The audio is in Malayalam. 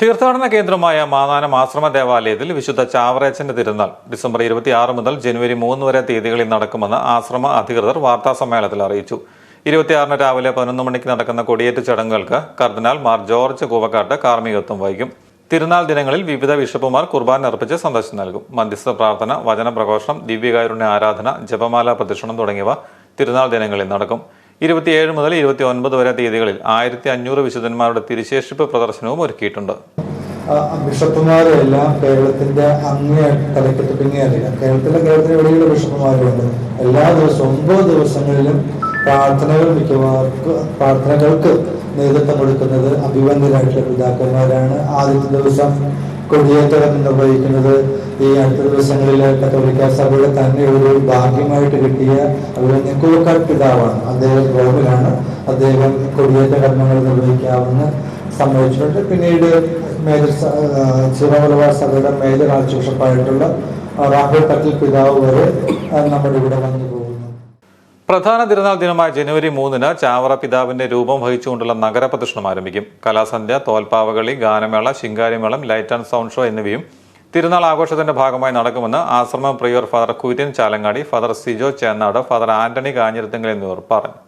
തീർത്ഥാടന കേന്ദ്രമായ മാനാനം ആശ്രമ ദേവാലയത്തിൽ വിശുദ്ധ ചാവറേച്ചന്റെ തിരുനാൾ ഡിസംബർ ഇരുപത്തിയാറ് മുതൽ ജനുവരി മൂന്ന് വരെ തീയതികളിൽ നടക്കുമെന്ന് ആശ്രമ അധികൃതർ വാർത്താ സമ്മേളനത്തിൽ അറിയിച്ചു. ഇരുപത്തിയാറിന് രാവിലെ പതിനൊന്ന് മണിക്ക് നടക്കുന്ന കൊടിയേറ്റ് ചടങ്ങുകൾക്ക് കർദിനാൾ മാർ ജോർജ് കൂവക്കാട്ട് കാർമ്മികത്വം വഹിക്കും. തിരുനാൾ ദിനങ്ങളിൽ വിവിധ ബിഷപ്പുമാർ കുർബാന അർപ്പിച്ച് സന്ദർശനം നൽകും. മധ്യസ്ഥ പ്രാർത്ഥന വചന പ്രഘോഷണം ദിവ്യകാരുണ്യ ആരാധന ജപമാല പ്രദക്ഷിണം തുടങ്ങിയവ തിരുനാൾ ദിനങ്ങളിൽ നടക്കും. ഇരുപത്തിയേഴ് മുതൽ ഇരുപത്തി ഒൻപത് വരെ തീയതികളിൽ ആയിരത്തി അഞ്ഞൂറ് വിശുദ്ധന്മാരുടെ തിരുശേഷിപ്പ് പ്രദർശനവും ഒരുക്കിയിട്ടുണ്ട്. ബിഷപ്പുമാരെല്ലാം കേരളത്തിന്റെ അങ്ങേ തലക്കെട്ട് അറിയാം കേരളത്തിലെ കേരളത്തിന് വെളിയിലുള്ള ബിഷപ്പുമാരുണ്ട്? എല്ലാ ദിവസവും ഒമ്പത് ദിവസങ്ങളിലും പ്രാർത്ഥനകൾ മിക്കവാർക്ക് പ്രാർത്ഥനകൾക്ക് നേതൃത്വം കൊടുക്കുന്നത് അഭിമന്യരായിട്ടുള്ള പിതാക്കന്മാരാണ്. ആദ്യത്തെ ദിവസം കൊടിയേറ്റം നിർവഹിക്കുന്നത് ഈ അടുത്ത ദിവസങ്ങളിൽ കത്തോലിക്ക സഭയുടെ തന്നെ ഒരു ഭാഗ്യമായിട്ട് കിട്ടിയ അഭിമന്യ കൂവക്കാട് പിതാവാണ്. അദ്ദേഹം റോമിലാണ് അദ്ദേഹം കൊടിയേറ്റ കർമ്മങ്ങൾ നിർവഹിക്കാമെന്ന് സമ്മതിച്ചിട്ടുണ്ട്. പിന്നീട് മേജർ ചിറമലബാർ സഭയുടെ മേജർ ആർച്ച് ബിഷപ്പായിട്ടുള്ള റാഹുൽ പത്തിൽ പിതാവ് വരെ നമ്മുടെ ഇവിടെ വന്നു പ്രധാന തിരുനാൾ ദിനമായ ജനുവരി മൂന്നിന് ചാവറ പിതാവിന്റെ രൂപം വഹിച്ചുകൊണ്ടുള്ള നഗരപ്രദക്ഷിണം ആരംഭിക്കും. കലാസന്ധ്യ തോൽപ്പാവകളി ഗാനമേള ശിങ്കാരിമേളം ലൈറ്റ് ആൻഡ് സൗണ്ട് ഷോ എന്നിവയും തിരുനാൾ ആഘോഷത്തിന്റെ ഭാഗമായി നടക്കുമെന്ന് ആശ്രമം prior father Kurian Chalangadi father Sijo Chennad father Antony Kanjirathinkal എന്നിവർ പറഞ്ഞു.